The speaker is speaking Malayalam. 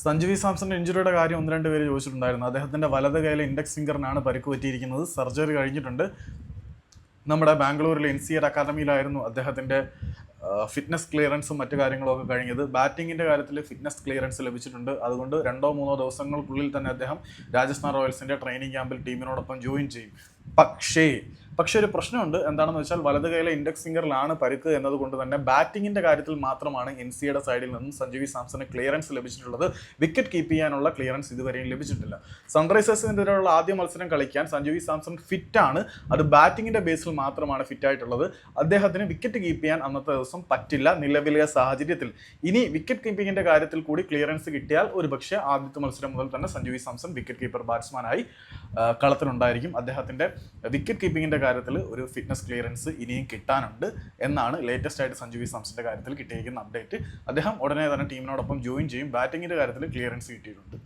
സഞ്ജു വി സാംസന്റെ ഇഞ്ചുറിയുടെ കാര്യം ഒന്ന് രണ്ട് പേര് ചോദിച്ചിട്ടുണ്ടായിരുന്നു. അദ്ദേഹത്തിന്റെ വലത് കൈയിലെ ഇൻഡെക്സ് ഫിംഗറിനാണ് പരിക്ക് പറ്റിയിരിക്കുന്നത് സർജറി കഴിഞ്ഞിട്ടുണ്ട്. നമ്മുടെ ബാംഗ്ലൂരിലെ എൻ സി ആർ അക്കാദമിയിലായിരുന്നു അദ്ദേഹത്തിന്റെ ഫിറ്റ്നസ് ക്ലിയറൻസും മറ്റു കാര്യങ്ങളും ഒക്കെ കഴിഞ്ഞത്. ബാറ്റിങ്ങിന്റെ കാര്യത്തിൽ ഫിറ്റ്നസ് ക്ലിയറൻസ് ലഭിച്ചിട്ടുണ്ട്. അതുകൊണ്ട് രണ്ടോ മൂന്നോ ദിവസങ്ങൾക്കുള്ളിൽ തന്നെ അദ്ദേഹം രാജസ്ഥാൻ റോയൽസിന്റെ ട്രെയിനിങ് ക്യാമ്പിൽ ടീമിനോടൊപ്പം ജോയിൻ ചെയ്യും. പക്ഷേ പക്ഷേ ഒരു പ്രശ്നമുണ്ട്. എന്താണെന്ന് വെച്ചാൽ വലത് കൈയിലെ ഇൻഡെക്സ് ഫിംഗറിലാണ് പരുക്ക് എന്നതുകൊണ്ട് തന്നെ ബാറ്റിങ്ങിന്റെ കാര്യത്തിൽ മാത്രമാണ് എൻ സിയുടെ സൈഡിൽ നിന്നും സഞ്ജു വി സാംസന് ക്ലിയറൻസ് ലഭിച്ചിട്ടുള്ളത്. വിക്കറ്റ് കീപ്പ് ചെയ്യാനുള്ള ക്ലിയറൻസ് ഇതുവരെയും ലഭിച്ചിട്ടില്ല. സൺറൈസേഴ്സിനെതിരെയുള്ള ആദ്യ മത്സരം കളിക്കാൻ സഞ്ജു വി സാംസൺ ഫിറ്റാണ് അത് ബാറ്റിങ്ങിന്റെ ബേസിൽ മാത്രമാണ് ഫിറ്റ് ആയിട്ടുള്ളത്. അദ്ദേഹത്തിന് വിക്കറ്റ് കീപ്പ് ചെയ്യാൻ അന്നത്തെ ദിവസം പറ്റില്ല നിലവിലെ സാഹചര്യത്തിൽ. ഇനി വിക്കറ്റ് കീപ്പിങ്ങിന്റെ കാര്യത്തിൽ കൂടി ക്ലിയറൻസ് കിട്ടിയാൽ ഒരുപക്ഷെ ആദ്യത്തെ മത്സരം മുതൽ തന്നെ Sanju V Samson wicket keeper ബാറ്റ്സ്മാനായി കളത്തിലുണ്ടായിരിക്കും. അദ്ദേഹത്തിന്റെ വിക്കറ്റ് കീപ്പിങ്ങിന്റെ കാര്യത്തിൽ ഒരു ഫിറ്റ്നസ് ക്ലിയറൻസ് ഇനിയും കിട്ടാനുണ്ട് എന്നാണ് ലേറ്റസ്റ്റ് ആയിട്ട് സഞ്ജു വി സാംസന്റെ കാര്യത്തിൽ കിട്ടിയിരിക്കുന്ന അപ്ഡേറ്റ് അദ്ദേഹം ഉടനെ തന്നെ ടീമിനോടൊപ്പം ജോയിൻ ചെയ്യും. ബാറ്റിങ്ങിന്റെ കാര്യത്തിൽ ക്ലിയറൻസ് കിട്ടിയിട്ടുണ്ട്.